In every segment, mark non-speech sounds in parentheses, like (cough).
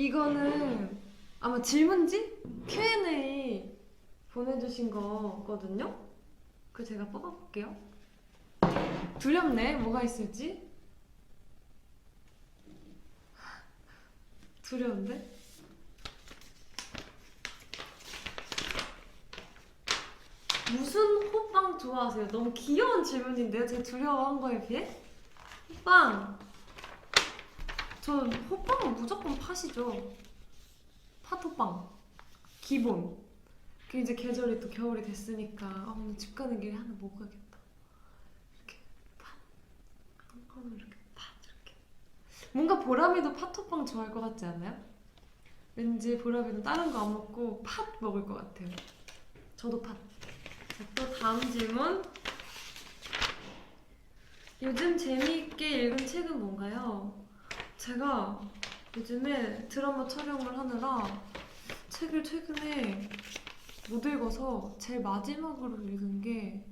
이거는 아마 질문지 Q&A 보내주신 거거든요. 그 제가 뽑아볼게요. 두렵네. 뭐가 있을지. 두려운데? 무슨 호빵 좋아하세요? 너무 귀여운 질문인데요? 제가 두려워한 거에 비해? 호빵. 전 호빵은 무조건 팥이죠. 팥호빵. 기본. 그 이제 계절이 또 겨울이 됐으니까 아, 오늘 집 가는 길에 하나 먹어야겠다. 이렇게 팥. 한 번은 이렇게 팥 이렇게. 뭔가 보람이도 팥호빵 좋아할 것 같지 않아요? 왠지 보람이도 다른 거 안 먹고 팥 먹을 것 같아요. 저도 팥. 자, 또 다음 질문. 요즘 재미있게 읽은 책은 뭔가요? 제가 요즘에 드라마 촬영을 하느라 책을 최근에 못 읽어서 제일 마지막으로 읽은 게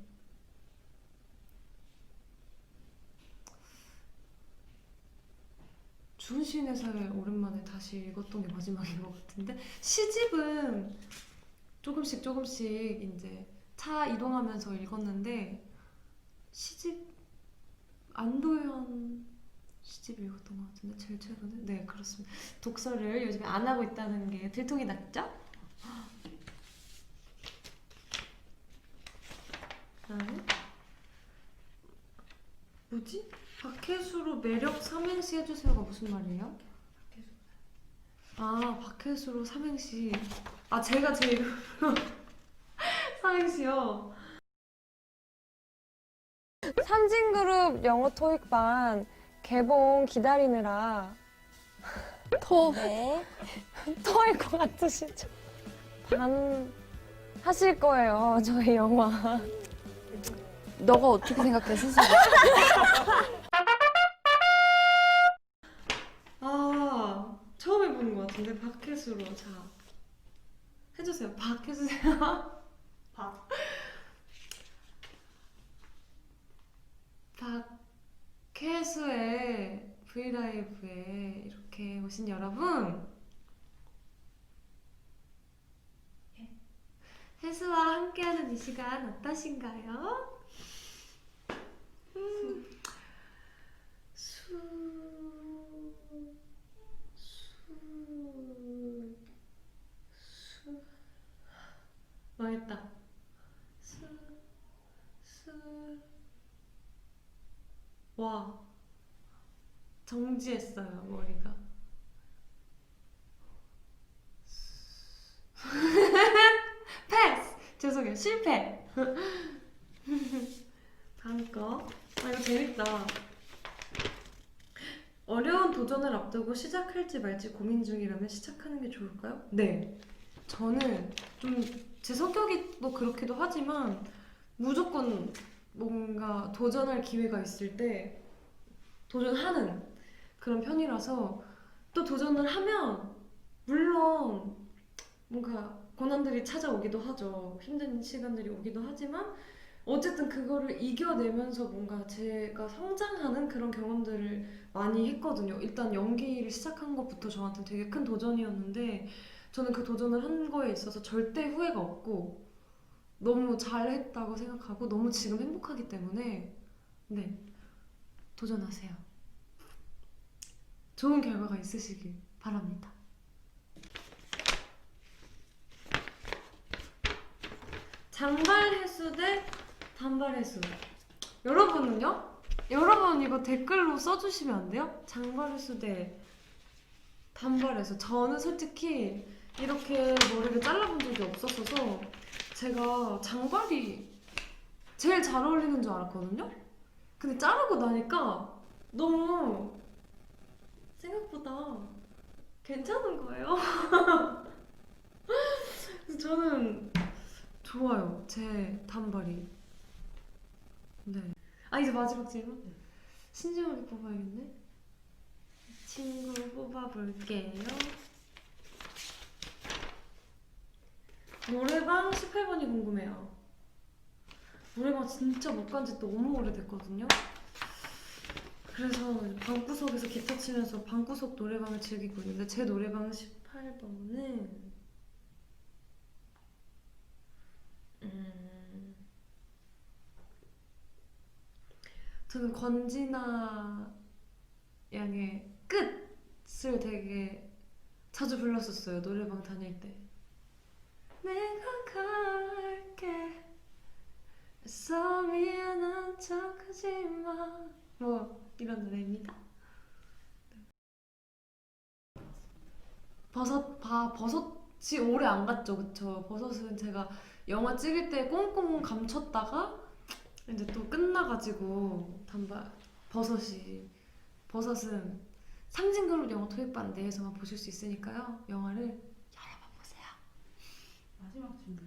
시인의 사를 오랜만에 다시 읽었던 게 마지막인 것 같은데 시집은 조금씩 조금씩 이제 차 이동하면서 읽었는데 시집 안도현 시집 읽었던 것 같은데 제일 최근에 네 그렇습니다 독서를 요즘에 안 하고 있다는 게 들통이 났죠? 그다음에 뭐지? 박혜수로 매력 삼행시 해주세요가 무슨 말이에요? 아 박혜수로 삼행시 아 제가 제 이름으로 (laughs) 삼행시요 삼진그룹 영어 토익반 개봉 기다리느라 토 네. 토일 것 같으시죠? 반 하실 거예요 저희 영화 너가 어떻게 생각해 스스로? (laughs) 아 처음 해보는 것 같은데 박혜수로 자 해주세요 박 해주세요 (laughs) 박 박혜수의 브이라이브에 이렇게 오신 여러분 혜수와 함께하는 이 시간 어떠신가요? 음, 수... 수... 수... 망했다. 수... 수... 와. 정지했어요, 머리가. 수- (laughs) 패스! 죄송해요, 실패! (laughs) 다음 거. 아, 이거 재밌다. 어려운 도전을 앞두고 시작할지 말지 고민 중이라면 시작하는 게 좋을까요? 네. 저는 좀 제 성격이 또 그렇기도 하지만 무조건 뭔가 도전할 기회가 있을 때 도전하는 그런 편이라서 또 도전을 하면 물론 뭔가 고난들이 찾아오기도 하죠. 힘든 시간들이 오기도 하지만 어쨌든 그거를 이겨내면서 뭔가 제가 성장하는 그런 경험들을 많이 했거든요. 일단 연기를 시작한 것부터 저한테 되게 큰 도전이었는데 저는 그 도전을 한 거에 있어서 절대 후회가 없고 너무 잘했다고 생각하고 너무 지금 행복하기 때문에 네 도전하세요. 좋은 결과가 있으시길 바랍니다. 장발 해수 대 단발 해수. 여러분은요? 여러분 이거 댓글로 써주시면 안 돼요? 장발 해수 대 단발 해수. 저는 솔직히 이렇게 머리를 잘라본 적이 없었어서 제가 장발이 제일 잘 어울리는 줄 알았거든요? 근데 자르고 나니까 너무 생각보다 괜찮은 거예요. (laughs) 그래서 저는 좋아요. 제 단발이. 네. 아 이제 마지막 질문. 신중하게 뽑아야겠네. 친구 뽑아볼게요. 노래방 18번이 궁금해요. 노래방 진짜 못 간 지 너무 오래됐거든요. 그래서 방구석에서 기타 치면서 방구석 노래방을 즐기고 있는데 제 노래방 18번은 음, 저는 권진아 양의 끝을 되게 자주 불렀었어요 노래방 다닐 때. 내가 갈게. 애써 미안한 척하지 마. 뭐 이런 노래입니다. 버섯 봐 버섯이 오래 안 갔죠. 그쵸? 버섯은 제가 영화 찍을 때 꽁꽁 감췄다가 이제 또 끝나가지고 단발 버섯이 버섯은 상징그룹 영화 토익반 내에서만 보실 수 있으니까요. 영화를 여러 번 보세요. 마지막 질문.